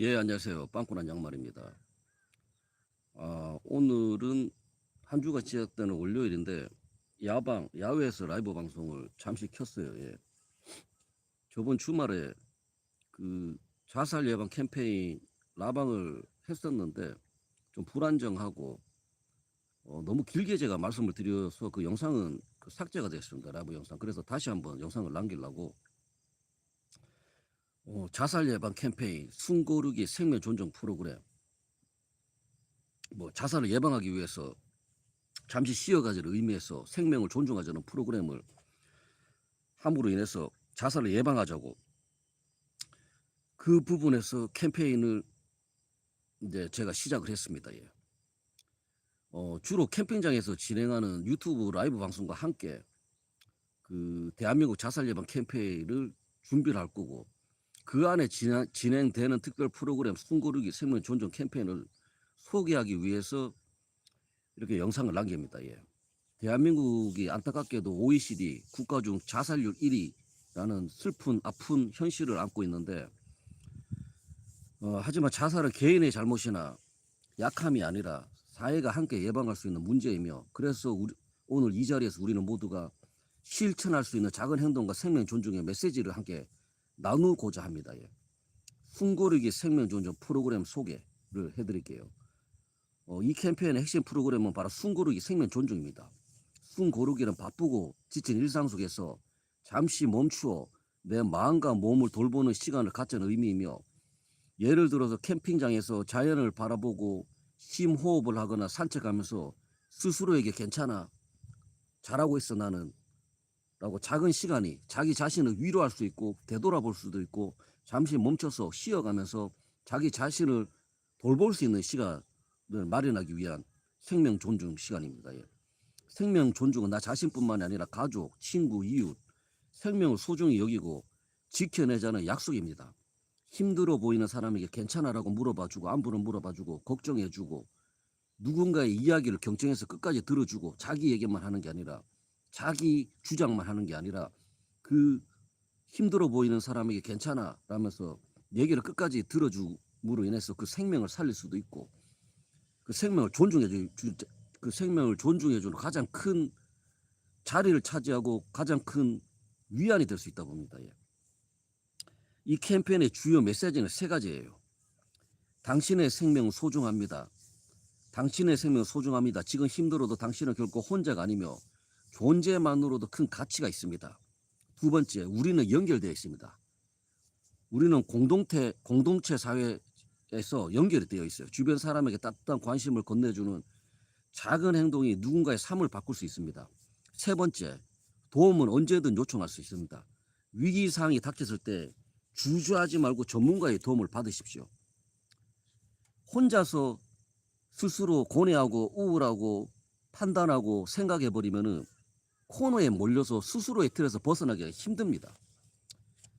예, 안녕하세요. 빵꾸난 양말입니다. 아, 오늘은 한 주가 시작되는 월요일인데 야방, 야외에서 라이브 방송을 잠시 켰어요. 예. 저번 주말에 그 자살 예방 캠페인 라방을 했었는데 좀 불안정하고 어, 너무 길게 제가 말씀을 드려서 그 영상은 그 삭제가 됐습니다. 라이브 영상. 그래서 다시 한번 영상을 남기려고 어, 자살 예방 캠페인, 숨고르기 생명 존중 프로그램. 뭐 자살을 예방하기 위해서 잠시 쉬어가지를 의미해서 생명을 존중하자는 프로그램을 함으로 인해서 자살을 예방하자고 그 부분에서 캠페인을 이제 제가 시작을 했습니다. 예. 어, 주로 캠핑장에서 진행하는 유튜브 라이브 방송과 함께 그 대한민국 자살 예방 캠페인을 준비를 할 거고 그 안에 진행, 진행 되는 특별 프로그램 숨고르기 생명 존중 캠페인을 소개하기 위해서 이렇게 영상을 남깁니다. 예. 대한민국이 안타깝게도 OECD 국가 중 자살률 1위라는 슬픈 아픈 현실을 안고 있는데 어, 하지만 자살은 개인의 잘못이나 약함이 아니라 사회가 함께 예방할 수 있는 문제이며 그래서 우리, 오늘 이 자리에서 우리는 모두가 실천할 수 있는 작은 행동과 생명 존중의 메시지를 함께 나누고자 합니다. 예. 숨고르기 생명 존중 프로그램 소개를 해드릴게요. 어, 이 캠페인의 핵심 프로그램은 바로 숨고르기 생명 존중입니다. 숨고르기는 바쁘고 지친 일상 속에서 잠시 멈추어 내 마음과 몸을 돌보는 시간을 갖자는 의미이며 예를 들어서 캠핑장에서 자연을 바라보고 심호흡을 하거나 산책하면서 스스로에게 괜찮아 잘하고 있어 나는 라고 작은 시간이 자기 자신을 위로할 수 있고 되돌아볼 수도 있고 잠시 멈춰서 쉬어가면서 자기 자신을 돌볼 수 있는 시간을 마련하기 위한 생명 존중 시간입니다. 예. 생명 존중은 나 자신뿐만이 아니라 가족, 친구, 이웃, 생명을 소중히 여기고 지켜내자는 약속입니다. 힘들어 보이는 사람에게 괜찮아라고 물어봐주고 안부를 물어봐주고 걱정해주고 누군가의 이야기를 경청해서 끝까지 들어주고 자기 얘기만 하는 게 아니라 자기 주장만 하는 게 아니라 그 힘들어 보이는 사람에게 괜찮아 라면서 얘기를 끝까지 들어줌으로 인해서 그 생명을 살릴 수도 있고 그 생명을 존중해 주, 그 생명을 존중해 주는 가장 큰 자리를 차지하고 가장 큰 위안이 될 수 있다 봅니다. 예. 이 캠페인의 주요 메시지는 세 가지예요. 당신의 생명은 소중합니다. 당신의 생명은 소중합니다. 지금 힘들어도 당신은 결코 혼자가 아니며 존재만으로도 큰 가치가 있습니다. 두 번째, 우리는 연결되어 있습니다. 우리는 공동체, 공동체 사회에서 연결이 되어 있어요. 주변 사람에게 따뜻한 관심을 건네주는 작은 행동이 누군가의 삶을 바꿀 수 있습니다. 세 번째, 도움은 언제든 요청할 수 있습니다. 위기 상황이 닥쳤을 때 주저하지 말고 전문가의 도움을 받으십시오. 혼자서 스스로 고뇌하고 우울하고 판단하고 생각해 버리면은 코너에 몰려서 스스로의 틀에서 벗어나기가 힘듭니다.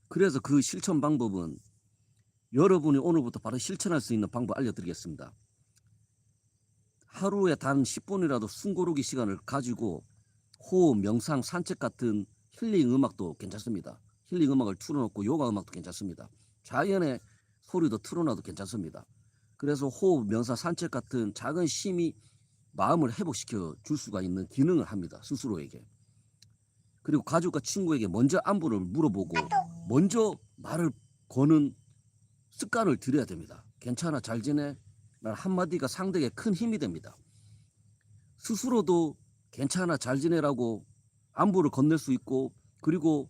그래서 그 실천 방법은 여러분이 오늘부터 바로 실천할 수 있는 방법 알려드리겠습니다. 하루에 단 10분이라도 숨고르기 시간을 가지고 호흡, 명상, 산책 같은 힐링 음악도 괜찮습니다. 힐링 음악을 틀어놓고 요가 음악도 괜찮습니다. 자연의 소리도 틀어놔도 괜찮습니다. 그래서 호흡, 명상, 산책 같은 작은 쉼이 마음을 회복시켜 줄 수가 있는 기능을 합니다. 스스로에게. 그리고 가족과 친구에게 먼저 안부를 물어보고 먼저 말을 거는 습관을 들여야 됩니다. 괜찮아, 잘 지내? 말 한마디가 상대에게 큰 힘이 됩니다. 스스로도 괜찮아, 잘 지내라고 안부를 건넬 수 있고 그리고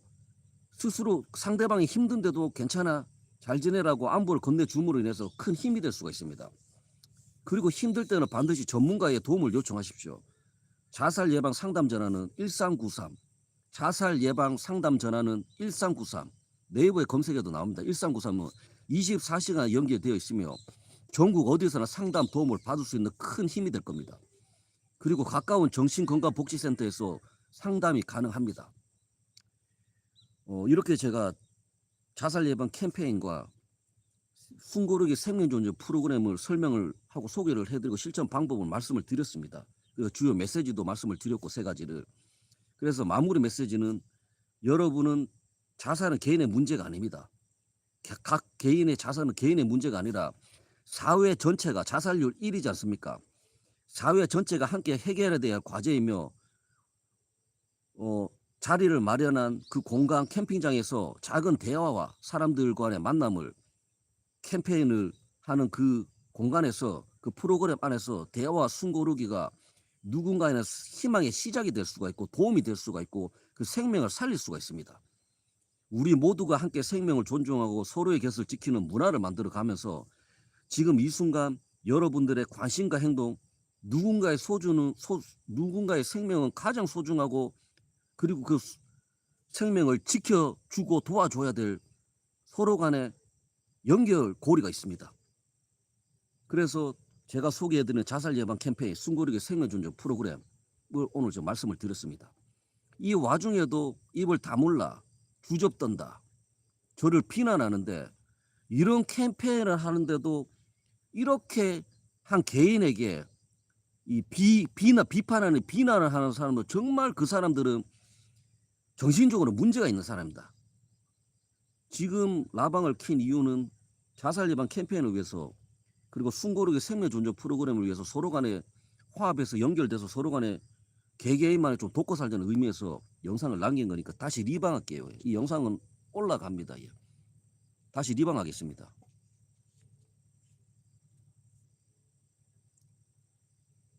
스스로 상대방이 힘든데도 괜찮아, 잘 지내라고 안부를 건네줌으로 인해서 큰 힘이 될 수가 있습니다. 그리고 힘들 때는 반드시 전문가의 도움을 요청하십시오. 자살 예방 상담 전화는 1393. 자살 예방 상담 전화는 1393. 네이버에 검색해도 나옵니다. 1393은 24시간 연결되어 있으며 전국 어디서나 상담 도움을 받을 수 있는 큰 힘이 될 겁니다. 그리고 가까운 정신건강복지센터에서 상담이 가능합니다. 어, 이렇게 제가 자살 예방 캠페인과 숨고르기 생명존재 프로그램을 설명을 하고 소개를 해드리고 실천 방법을 말씀을 드렸습니다. 그리고 주요 메시지도 말씀을 드렸고 세 가지를. 그래서 마무리 메시지는 여러분은 자살은 개인의 문제가 아닙니다. 개- 각 개인의 자산은 개인의 문제가 아니라 사회 전체가 자살률 1위지 않습니까? 사회 전체가 함께 해결해야 될 과제이며 어, 자리를 마련한 그 공간 캠핑장에서 작은 대화와 사람들 간의 만남을 캠페인을 하는 그 공간에서 그 프로그램 안에서 대화와 숨고르기가 누군가에는 희망의 시작이 될 수가 있고 도움이 될 수가 있고 그 생명을 살릴 수가 있습니다. 우리 모두가 함께 생명을 존중하고 서로의 곁을 지키는 문화를 만들어 가면서 지금 이 순간 여러분들의 관심과 행동 누군가의 소주는 소, 누군가의 생명은 가장 소중하고 그리고 그 수- 생명을 지켜주고 도와줘야 될 서로 간의 연결 고리가 있습니다. 그래서 제가 소개해드리는 자살 예방 캠페인 숨고르기 생명존중 프로그램을 오늘 좀 말씀을 드렸습니다. 이 와중에도 입을 다물라 주접던다 저를 비난하는데 이런 캠페인을 하는데도 이렇게 한 개인에게 이 비, 비나 비판하는 비난을 하는 사람도 정말 그 사람들은 정신적으로 문제가 있는 사람이다. 지금 라방을 킨 이유는 자살 예방 캠페인을 위해서 그리고 숨고르기 생명 존중 프로그램을 위해서 서로 간에 화합해서 연결돼서 서로 간에 개개인만의 좀 돕고 살자는 의미에서 영상을 남긴 거니까 다시 리방할게요. 이 영상은 올라갑니다. 예. 다시 리방하겠습니다.